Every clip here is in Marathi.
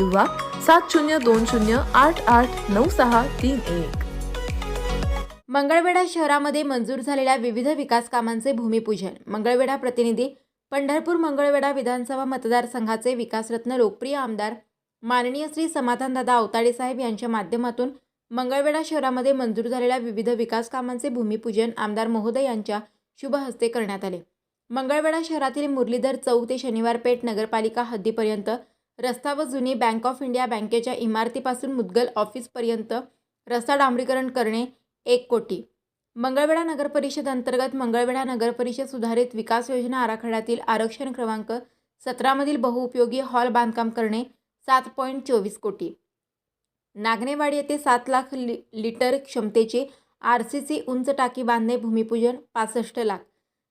किंवा सात शून्य दोन शून्य आठ आठ नऊ सहा तीन एक. मंगळवेढा शहरामध्ये मंजूर झालेल्या विविध विकास कामांचे भूमिपूजन. मंगळवेढा प्रतिनिधी पंढरपूर मंगळवेढा विधानसभा मतदारसंघाचे विकासरत्न लोकप्रिय आमदार माननीय श्री समाधानदादा अवताडे साहेब यांच्या माध्यमातून मंगळवेढा शहरामध्ये मंजूर झालेल्या विविध विकास कामांचे भूमिपूजन आमदार महोदय यांच्या शुभ हस्ते करण्यात आले. मंगळवेढा शहरातील मुरलीधर चौक ते शनिवार पेठ नगरपालिका हद्दीपर्यंत रस्ता व जुनी बँक ऑफ इंडिया बँकेच्या इमारतीपासून मुद्गल ऑफिसपर्यंत रस्ता डांबरीकरण करणे एक कोटी. मंगळवेढा नगरपरिषद अंतर्गत मंगळवेढा नगरपरिषद सुधारित विकास योजना आराखड्यातील आरक्षण क्रमांक सतरामधील बहुउपयोगी हॉल बांधकाम करणे सात पॉईंट चोवीस कोटी. नागनेवाडी येथे सात लाख लि लिटर क्षमतेचे आर सी सी उंच टाकी बांधणे भूमिपूजन पासष्ट लाख.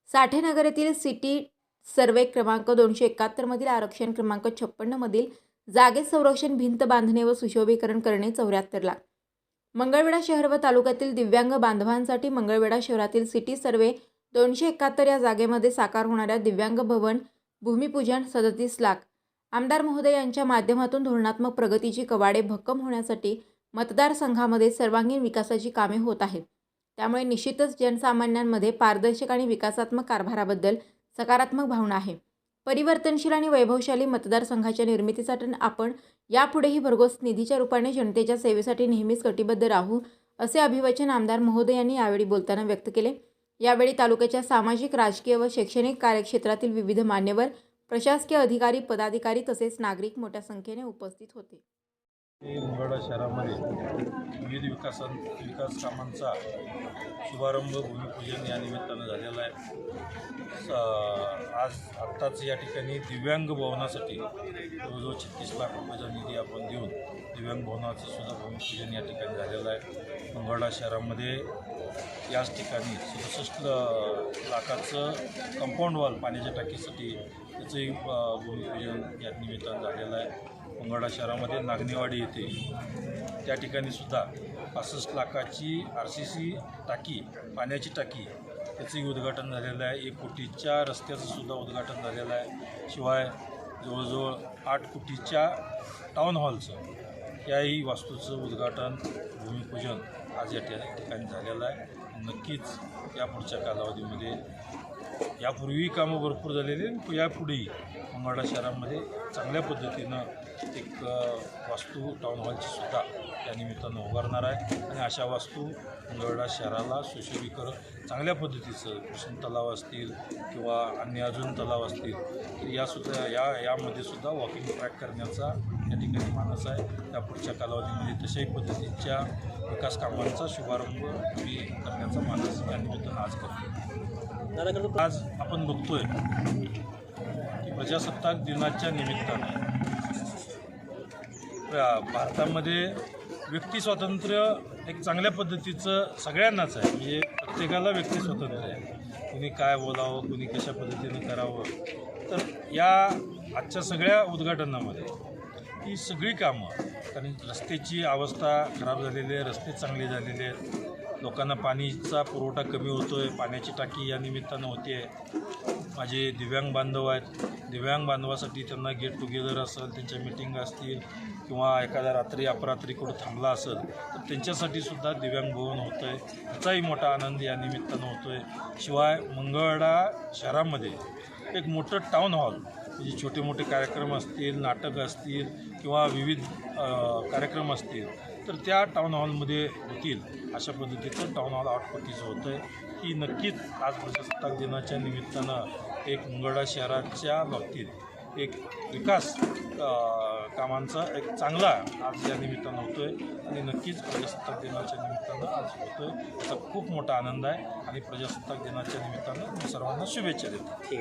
साठेनगर येथील सिटी सर्वे क्रमांक दोनशे एकाहत्तरमधील आरक्षण क्रमांक छप्पन्नमधील जागे संरक्षण भिंत बांधणे व सुशोभीकरण करणे चौऱ्याहत्तर लाख. मंगळवेढा शहर व तालुक्यातील दिव्यांग बांधवांसाठी मंगळवेढा शहरातील सिटी सर्वे दोनशे एकाहत्तर या जागेमध्ये साकार होणाऱ्या दिव्यांग भवन भूमिपूजन सदतीस लाख. आमदार महोदय यांच्या माध्यमातून धोरणात्मक प्रगतीची कवाडे भक्कम होण्यासाठी मतदारसंघामध्ये सर्वांगीण विकासाची कामे होत आहेत. त्यामुळे निश्चितच जनसामान्यांमध्ये पारदर्शक आणि विकासात्मक कारभाराबद्दल सकारात्मक भावना आहे. परिवर्तनशील आणि वैभवशाली मतदारसंघाच्या निर्मितीसाठी आपण यापुढेही भरघोस निधीच्या रूपाने जनतेच्या सेवेसाठी नेहमीच कटिबद्ध राहू असे अभिवचन आमदार महोदय यांनी यावेळी बोलताना व्यक्त केले. यावेळी तालुक्याच्या सामाजिक राजकीय व शैक्षणिक कार्यक्षेत्रातील विविध मान्यवर प्रशासकीय अधिकारी पदाधिकारी तसेच नागरिक मोठ्या संख्येने उपस्थित होते. हे शहरामध्ये विविध विकासन विकास कामांचा शुभारंभ भूमिपूजन या निमित्तानं झालेला आहे. स- आज आत्ताच या ठिकाणी दिव्यांग भवनासाठी जवळजवळ छत्तीस लाख रुपयाचा निधी आपण देऊन दिव्यांग भवनाचं सुद्धा भूमिपूजन या ठिकाणी झालेलं आहे. मंगळवेढा शहरामध्ये याच ठिकाणी सदुसष्ट लाखाचं कंपाऊंड वॉल पाण्याच्या टाकीसाठी त्याचंही भूमिपूजन या निमित्तानं झालेलं आहे. मंगळवेढा शहरामध्ये नागनेवाडी येथे. त्या ठिकाणी सुद्धा पासष्ट लाखाची आर सी सी टाकी पाण्याची टाकी त्याचंही उद्घाटन झालेलं आहे. एक कोटीच्या रस्त्याचं सुद्धा उद्घाटन झालेलं आहे. शिवाय जवळजवळ आठ कोटीच्या टाऊन हॉलचं याही वास्तूचं उद्घाटन भूमिपूजन आज या ठिका- ठिकाणी झालेलं आहे. नक्कीच या पुढच्या कालावधीमध्ये यापूर्वीही कामं भरपूर झालेली आहेत. यापुढेही मंगळवेढा शहरामध्ये चांगल्या पद्धतीनं एक वास्तू टाऊन हॉलची सुद्धा या निमित्तानं उभारणार आहे. आणि अशा वास्तू मंगळवेढा शहराला सुशोभीकरण चांगल्या पद्धतीचं कृष्ण तलाव असतील किंवा अन्य अजून तलाव असतील तर यासुद्धा या यामध्ये सुद्धा वॉकिंग ट्रॅक करण्याचा या ठिकाणी मानस आहे. त्या पुढच्या कालावधीमध्ये तशाही पद्धतीच्या विकास कामांचा शुभारंभ मी करण्याचा मानस या निमित्तानं आज करतो. आज आपण बघतोय की प्रजासत्ताक दिनाच्या निमित्ताने भारतामध्ये व्यक्ती स्वातंत्र्य एक चांगल्या पद्धतीचं सगळ्यांनाच आहे. म्हणजे प्रत्येकाला व्यक्ती स्वातंत्र्य आहे. कुणी काय बोलावं कुणी कशा पद्धतीने करावं. तर या आजच्या सगळ्या उद्घाटनामध्ये ही सगळी कामं कारण रस्त्याची अवस्था खराब झालेली आहे रस्ते चांगले झालेले आहेत. लोकांना पाणीचा पुरवठा कमी होतो आहे पाण्याची टाकी या निमित्तानं होते आहे माझे दिव्यांग बांधव आहेत. दिव्यांग बांधवासाठी त्यांना गेट टुगेदर असेल त्यांच्या मिटिंग असतील किंवा एखाद्या रात्री अपरात्री कुठं थांबला असेल तर त्यांच्यासाठी सुद्धा दिव्यांग भवन होतं आहे ह्याचाही मोठा आनंद या निमित्तानं होतो आहे शिवाय मंगळडा शहरामध्ये एक मोठं टाऊन हॉल म्हणजे छोटे मोठे कार्यक्रम असतील नाटक असतील किंवा विविध कार्यक्रम असतील तर त्या टाऊन हॉलमध्ये होतील. अशा पद्धतीचं टाऊन हॉल आठ होतं आहे की नक्कीच आज प्रजासत्ताक दिनाच्या निमित्तानं एक मुंगडा शहराच्या बाबतीत एक विकास कामांचा एक चांगला आज या निमित्तानं होतो आहे आणि नक्कीच प्रजासत्ताक दिनाच्या निमित्तानं आज होतो आहे याचा खूप मोठा आनंद आहे. आणि प्रजासत्ताक दिनाच्या निमित्तानं मी सर्वांना शुभेच्छा देतो. ठीक